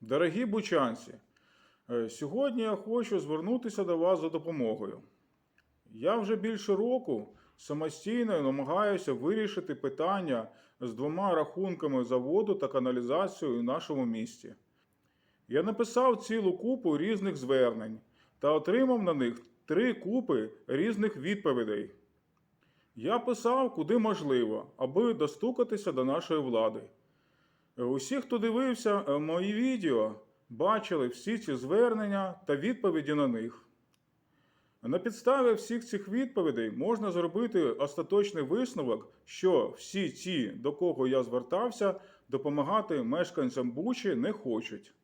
Дорогі бучанці, е, сьогодні я хочу звернутися до вас за допомогою. Я вже більше року самостійно намагаюся вирішити питання з двома рахунками за воду та каналізацію у нашому місті. Я написав цілу купу різних звернень та отримав на них три купи різних відповідей. Я писав куди можливо, аби достукатися до нашої влади. Усі, хто дивився е, мої відео, бачили всі ці звернення та відповіді на них. На підставі всіх цих відповідей можна зробити остаточний висновок, що всі ті, до кого я звертався, допомагати мешканцям Бучі не хочуть.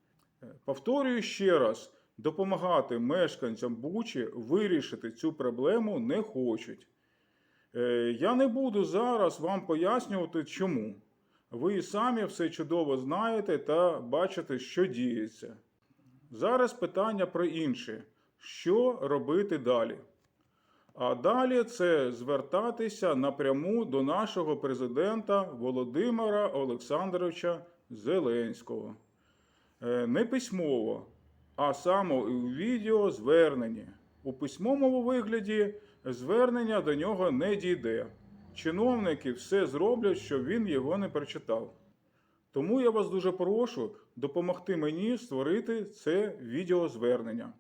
Е, Повторюю ще раз: допомагати мешканцям Бучі вирішити цю проблему не хочуть. Е, Я не буду зараз вам пояснювати, чому. Ви самі все чудово знаєте та бачите, що діється. Зараз питання про інше. Що робити далі? А далі це звертатися напряму до нашого президента Володимира Олександровича Зеленського. Е, Не письмово, а саме у відео звернення. У письмовому вигляді звернення до нього не дійде. Чиновники все зроблять, щоб він його не прочитав. Тому я вас дуже прошу допомогти мені створити це відеозвернення.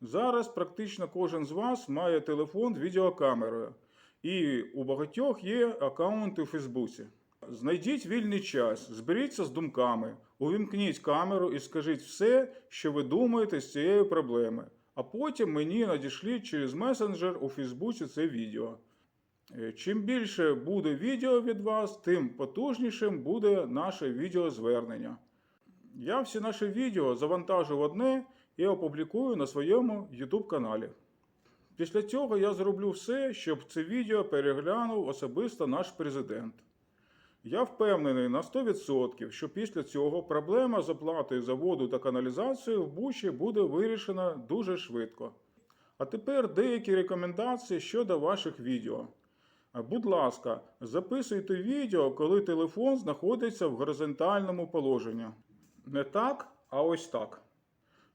Зараз практично кожен з вас має телефон з відеокамерою, і у багатьох є аккаунти у Фейсбуці. Знайдіть вільний час, зберіться з думками, увімкніть камеру і скажіть все, що ви думаєте з цієї проблеми. А потім мені надішліть через месенджер у Фейсбуці це відео. Е, Чим більше буде відео від вас, тим потужнішим буде наше відеозвернення. Я всі наші відео завантажу в одне і опублікую на своєму YouTube каналі. Після цього я зроблю все, щоб це відео переглянув особисто наш президент. Я впевнений на 100%, що після цього проблема з оплатою за воду та каналізацію в Бучі буде вирішена дуже швидко. А тепер деякі рекомендації щодо ваших відео. Будь ласка, записуйте відео, коли телефон знаходиться в горизонтальному положенні. Не так, а ось так.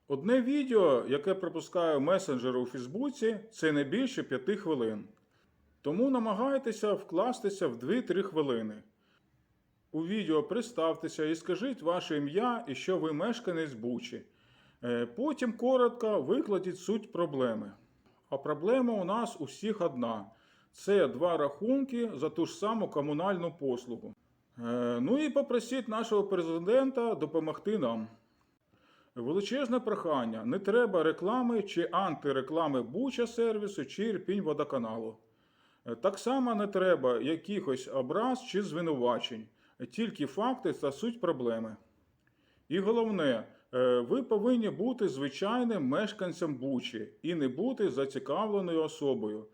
Одне відео, яке пропускаю месенджер у Фейсбуці, це не більше 5 хвилин. Тому намагайтеся вкластися в 2-3 хвилини. У відео представтеся і скажіть ваше ім'я і що ви мешканець Бучі. Е, Потім коротко викладіть суть проблеми. А проблема у нас усіх одна: це два рахунки за ту ж саму комунальну послугу. Е, Ну і попросіть нашого президента допомогти нам. Величезне прохання: не треба реклами чи антиреклами Буча сервісу чи Ірпінь водоканалу. Е, Так само не треба якихось образ чи звинувачень, тільки факти та суть проблеми. І головне, е, ви повинні бути звичайним мешканцем Бучі і не бути зацікавленою особою.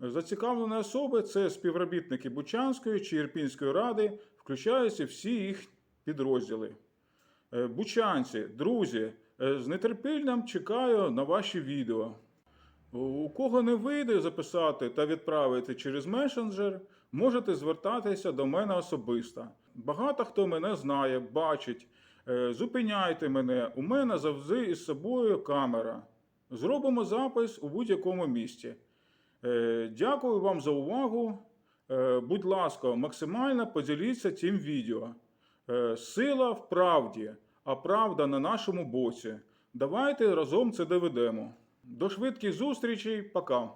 Зацікавлені особи це співробітники Бучанської чи Ірпінської ради, включаються всі їх підрозділи. Е, Бучанці, друзі, е, з нетерпінням чекаю на ваші відео. У кого не вийде записати та відправити через месенджер, можете звертатися до мене особисто. Багато хто мене знає, бачить. Е, Зупиняйте мене, у мене завжди із собою камера. Зробимо запис у будь-якому місці. Е, Дякую вам за увагу. Е, Будь ласка, максимально поділіться цим відео. Е, Сила в правді, а правда на нашому боці. Давайте разом це доведемо. До швидких зустрічей, пока.